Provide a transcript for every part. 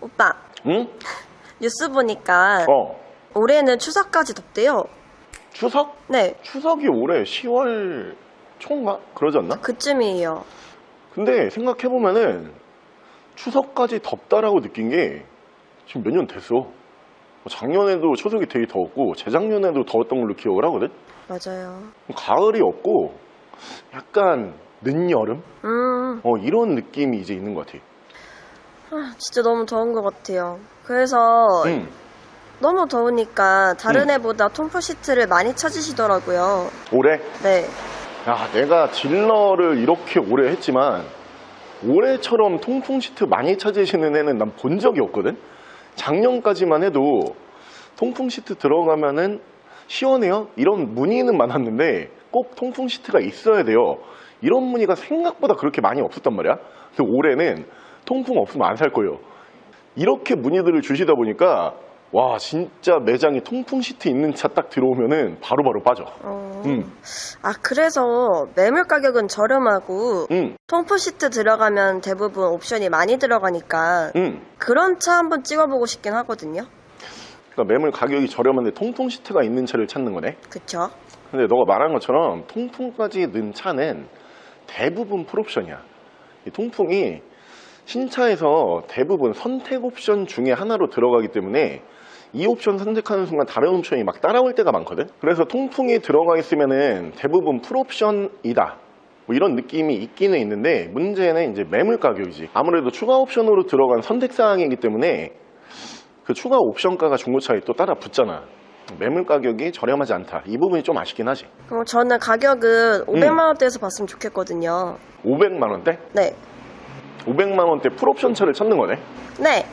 오빠, 응? 뉴스 보니까 어. 올해는 추석까지 덥대요. 추석? 네, 추석이 올해 10월 초인가? 그러지 않나? 그쯤이에요. 근데 생각해보면은 추석까지 덥다라고 느낀 게 지금 몇 년 됐어. 뭐 작년에도 추석이 되게 더웠고 재작년에도 더웠던 걸로 기억을 하거든? 맞아요. 가을이 없고 약간 늦여름? 음, 어, 이런 느낌이 이제 있는 것 같아. 아, 진짜 너무 더운 것 같아요. 그래서 응. 너무 더우니까 다른 음. 애보다 통풍 시트를 많이 찾으시더라고요. 올해? 네, 야, 내가 딜러를 이렇게 오래 했지만 올해처럼 통풍 시트 많이 찾으시는 애는 난 본 적이 없거든. 작년까지만 해도 통풍 시트 들어가면은 시원해요. 이런 문의는 많았는데 꼭 통풍 시트가 있어야 돼요. 이런 문의가 생각보다 그렇게 많이 없었단 말이야. 근데 올해는 통풍 없으면 안 살 거예요. 이렇게 문의들을 주시다 보니까 와 진짜 매장에 통풍 시트 있는 차 딱 들어오면은 바로바로 빠져. 어, 음. 아 그래서 매물 가격은 저렴하고 응, 통풍 시트 들어가면 대부분 옵션이 많이 들어가니까 응. 그런 차 한번 찍어보고 싶긴 하거든요. 그러니까 매물 가격이 저렴한데 통풍 시트가 있는 차를 찾는 거네. 그쵸? 근데 너가 말한 것처럼 통풍까지 넣은 차는 대부분 풀옵션이야. 이 통풍이 신차에서 대부분 선택 옵션 중에 하나로 들어가기 때문에 이 옵션 선택하는 순간 다른 옵션이 막 따라올 때가 많거든. 그래서 통풍이 들어가 있으면은 대부분 풀옵션이다. 뭐 이런 느낌이 있기는 있는데 문제는 이제 매물 가격이지. 아무래도 추가 옵션으로 들어간 선택 사항이기 때문에 그 추가 옵션가가 중고차에 또 따라 붙잖아. 매물 가격이 저렴하지 않다. 이 부분이 좀 아쉽긴 하지. 그럼 저는 가격은 500만 원대에서 봤으면 좋겠거든요. 500만 원대? 네. 500만 원대 풀옵션 차를 찾는 거네. 네.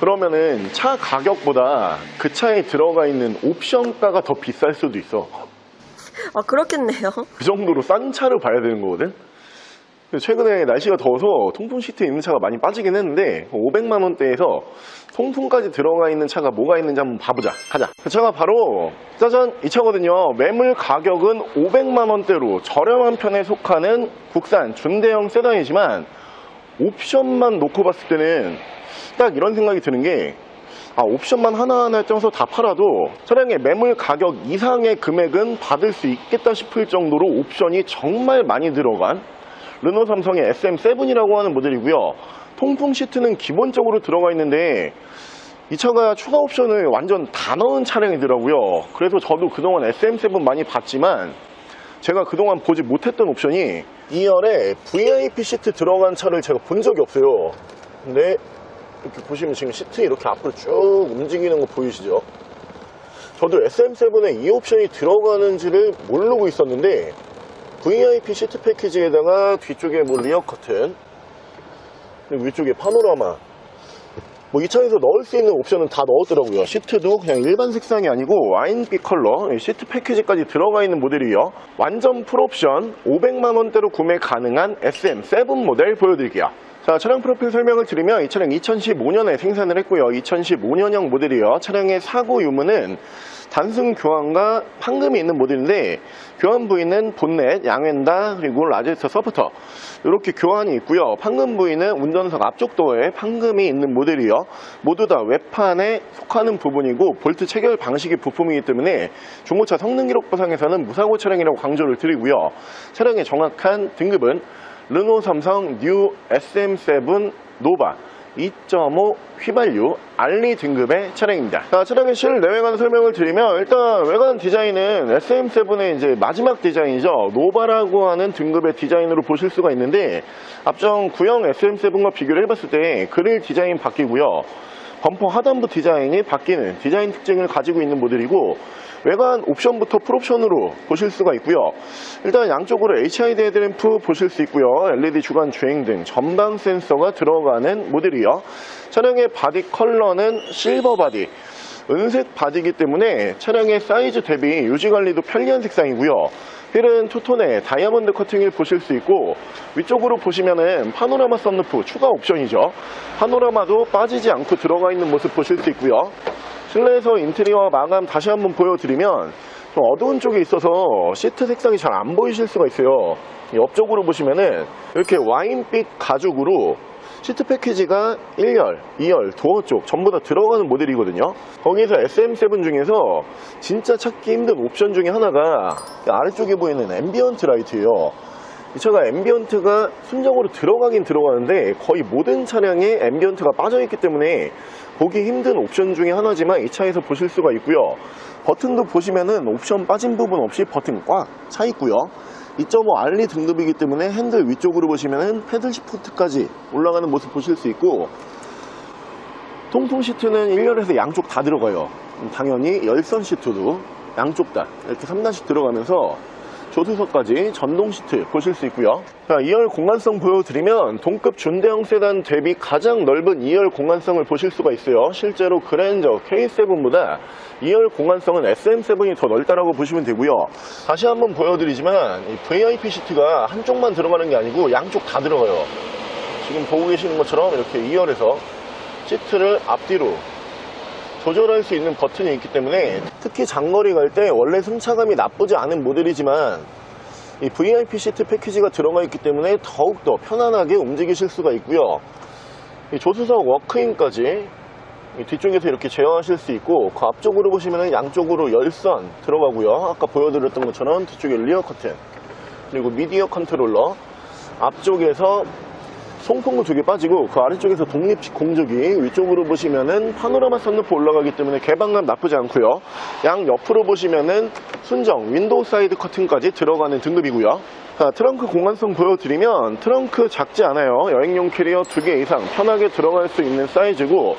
그러면은 차 가격보다 그 차에 들어가 있는 옵션가가 더 비쌀 수도 있어. 아, 그렇겠네요. 그 정도로 싼 차를 봐야 되는 거거든. 최근에 날씨가 더워서 통풍 시트에 있는 차가 많이 빠지긴 했는데 500만 원대에서 통풍까지 들어가 있는 차가 뭐가 있는지 한번 봐보자. 가자. 그 차가 바로 짜잔 이 차거든요. 매물 가격은 500만 원대로 저렴한 편에 속하는 국산 준대형 세단이지만 옵션만 놓고 봤을 때는 딱 이런 생각이 드는 게 아, 옵션만 하나하나 쪄서 다 팔아도 차량의 매물 가격 이상의 금액은 받을 수 있겠다 싶을 정도로 옵션이 정말 많이 들어간 르노 삼성의 SM7이라고 하는 모델이고요. 통풍 시트는 기본적으로 들어가 있는데 이 차가 추가 옵션을 완전 다 넣은 차량이더라고요. 그래서 저도 그동안 SM7 많이 봤지만 제가 그동안 보지 못했던 옵션이 2열에 VIP 시트 들어간 차를 제가 본 적이 없어요. 근데 이렇게 보시면 지금 시트 이렇게 앞으로 쭉 움직이는 거 보이시죠? 저도 SM7에 이 옵션이 들어가는지를 모르고 있었는데 VIP 시트 패키지에다가 뒤쪽에 뭐 리어 커튼 그리고 위쪽에 파노라마 뭐이 차에서 넣을 수 있는 옵션은 다 넣었더라고요. 시트도 그냥 일반 색상이 아니고 와인빛 컬러 이 시트 패키지까지 들어가 있는 모델이에요. 완전 풀옵션 500만원대로 구매 가능한 SM7 모델 보여드릴게요 자 차량 프로필 설명을 드리면 이 차량 2015년에 생산을 했고요. 2015년형 모델이에요. 차량의 사고 유무는 단순 교환과 판금이 있는 모델인데 교환 부위는 본넷, 양왼다 그리고 라제스터 서포터. 이렇게 교환이 있고요. 판금 부위는 운전석 앞쪽 도어에 판금이 있는 모델이요. 모두 다 외판에 속하는 부분이고 볼트 체결 방식이 부품이기 때문에 중고차 성능 기록부상에서는 무사고 차량이라고 강조를 드리고요. 차량의 정확한 등급은 르노 삼성 뉴 SM7 노바 2.5 휘발유 알리 등급의 차량입니다. 자, 차량의 실내외 관 설명을 드리면 일단 외관 디자인은 SM7의 이제 마지막 디자인이죠. 노바라고 하는 등급의 디자인으로 보실 수가 있는데 앞전 구형 SM7과 비교를 해봤을 때 그릴 디자인 바뀌고요. 범퍼 하단부 디자인이 바뀌는 디자인 특징을 가지고 있는 모델이고 외관 옵션부터 풀옵션으로 보실 수가 있고요. 일단 양쪽으로 HID 헤드램프 보실 수 있고요. LED 주간 주행 등, 전방 센서가 들어가는 모델이요. 차량의 바디 컬러는 실버 바디. 은색 바디이기 때문에 차량의 사이즈 대비 유지 관리도 편리한 색상이고요. 휠은 투톤의 다이아몬드 커팅을 보실 수 있고 위쪽으로 보시면은 파노라마 썬루프 추가 옵션이죠. 파노라마도 빠지지 않고 들어가 있는 모습 보실 수 있고요. 실내에서 인테리어 마감 다시 한번 보여드리면 좀 어두운 쪽에 있어서 시트 색상이 잘 안 보이실 수가 있어요. 이 옆쪽으로 보시면은 이렇게 와인빛 가죽으로 시트 패키지가 1열, 2열, 도어 쪽 전부 다 들어가는 모델이거든요. 거기에서 SM7 중에서 진짜 찾기 힘든 옵션 중에 하나가 아래쪽에 보이는 앰비언트 라이트예요. 이 차가 앰비언트가 순정으로 들어가긴 들어가는데 거의 모든 차량에 앰비언트가 빠져있기 때문에 보기 힘든 옵션 중에 하나지만 이 차에서 보실 수가 있고요. 버튼도 보시면은 옵션 빠진 부분 없이 버튼 꽉 차 있고요. 2.5 알리 등급이기 때문에 핸들 위쪽으로 보시면은 패들 시프트까지 올라가는 모습 보실 수 있고 통풍 시트는 1열에서 양쪽 다 들어가요. 당연히 열선 시트도 양쪽 다 이렇게 3단씩 들어가면서 조수석까지 전동 시트 보실 수 있고요. 자, 2열 공간성 보여드리면 동급 준대형 세단 대비 가장 넓은 2열 공간성을 보실 수가 있어요. 실제로 그랜저 K7보다 2열 공간성은 SM7이 더 넓다라고 보시면 되고요. 다시 한번 보여드리지만 이 VIP 시트가 한쪽만 들어가는 게 아니고 양쪽 다 들어가요. 지금 보고 계시는 것처럼 이렇게 2열에서 시트를 앞뒤로 조절할 수 있는 버튼이 있기 때문에 특히 장거리 갈 때 원래 승차감이 나쁘지 않은 모델이지만 이 VIP 시트 패키지가 들어가 있기 때문에 더욱더 편안하게 움직이실 수가 있고요. 이 조수석 워크인까지 이 뒤쪽에서 이렇게 제어하실 수 있고 그 앞쪽으로 보시면 양쪽으로 열선 들어가고요. 아까 보여드렸던 것처럼 뒤쪽에 리어 커튼 그리고 미디어 컨트롤러 앞쪽에서 송풍구 두 개 빠지고 그 아래쪽에서 독립식 공조기 위쪽으로 보시면은 파노라마 선루프 올라가기 때문에 개방감 나쁘지 않고요. 양 옆으로 보시면은 순정 윈도우 사이드 커튼까지 들어가는 등급이고요. 자, 트렁크 공간성 보여드리면 트렁크 작지 않아요. 여행용 캐리어 두 개 이상 편하게 들어갈 수 있는 사이즈고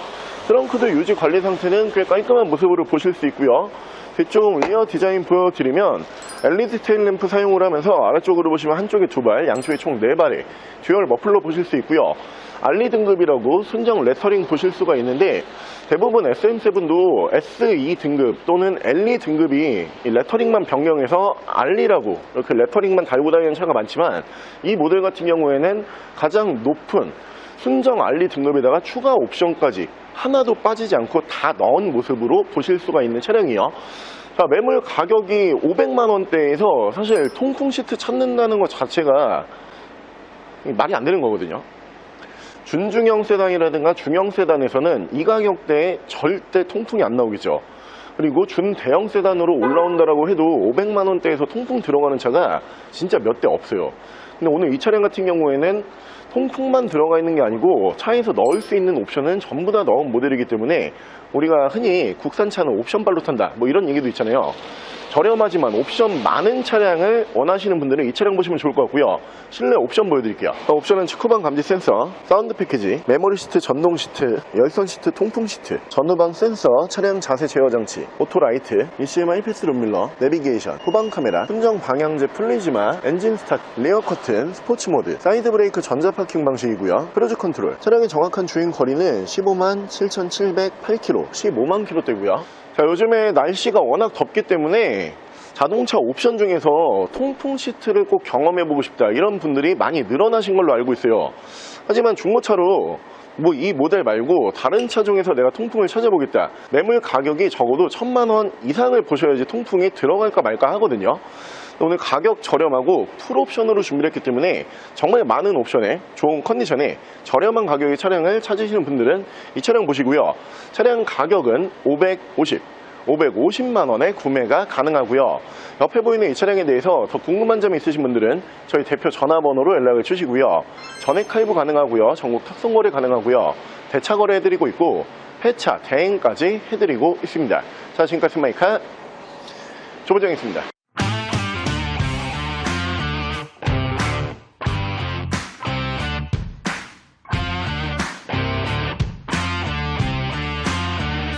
트렁크도 유지 관리 상태는 꽤 깔끔한 모습으로 보실 수 있고요. 뒤쪽 리어 디자인 보여드리면 LED 테일 램프 사용을 하면서 아래쪽으로 보시면 한쪽에 두 발, 양쪽에 총 네 발의 듀얼 머플러 보실 수 있고요. 알리 등급이라고 순정 레터링 보실 수가 있는데 대부분 SM7도 SE 등급 또는 LE 등급이 이 레터링만 변경해서 알리라고 이렇게 레터링만 달고 다니는 차가 많지만 이 모델 같은 경우에는 가장 높은 순정 알리 등급에다가 추가 옵션까지 하나도 빠지지 않고 다 넣은 모습으로 보실 수가 있는 차량이요. 자, 매물 가격이 500만 원대에서 사실 통풍 시트 찾는다는 것 자체가 말이 안 되는 거거든요. 준중형 세단이라든가 중형 세단에서는 이 가격대에 절대 통풍이 안 나오겠죠. 그리고 준 대형 세단으로 올라온다라고 해도 500만 원대에서 통풍 들어가는 차가 진짜 몇 대 없어요. 근데 오늘 이 차량 같은 경우에는 통풍만 들어가 있는 게 아니고 차에서 넣을 수 있는 옵션은 전부 다 넣은 모델이기 때문에 우리가 흔히 국산차는 옵션 발로 탄다 뭐 이런 얘기도 있잖아요. 저렴하지만 옵션 많은 차량을 원하시는 분들은 이 차량 보시면 좋을 것 같고요. 실내 옵션 보여드릴게요. 옵션은 측후방 감지 센서, 사운드 패키지, 메모리 시트 전동 시트, 열선 시트 통풍 시트, 전후방 센서, 차량 자세 제어 장치, 오토 라이트, ECMI 패스 룸밀러, 내비게이션, 후방 카메라, 순정 방향제 플리즈마, 엔진 스타트, 레어 커튼, 스포츠 모드, 사이드 브레이크 전자 파킹 방식이고요. 크루즈 컨트롤. 차량의 정확한 주행 거리는 15만 7,708km, 15만 km대고요. 자, 요즘에 날씨가 워낙 덥기 때문에 자동차 옵션 중에서 통풍 시트를 꼭 경험해보고 싶다 이런 분들이 많이 늘어나신 걸로 알고 있어요. 하지만 중고차로 뭐 이 모델 말고 다른 차 중에서 내가 통풍을 찾아보겠다. 매물 가격이 적어도 천만 원 이상을 보셔야지 통풍이 들어갈까 말까 하거든요. 오늘 가격 저렴하고 풀옵션으로 준비를 했기 때문에 정말 많은 옵션에 좋은 컨디션에 저렴한 가격의 차량을 찾으시는 분들은 이 차량 보시고요. 차량 가격은 550, 550만 원에 구매가 가능하고요. 옆에 보이는 이 차량에 대해서 더 궁금한 점이 있으신 분들은 저희 대표 전화번호로 연락을 주시고요. 전액 할부 가능하고요. 전국 탁송 거래 가능하고요. 대차 거래 해드리고 있고 폐차, 대행까지 해드리고 있습니다. 자, 지금까지 마이카 조보정이었습니다.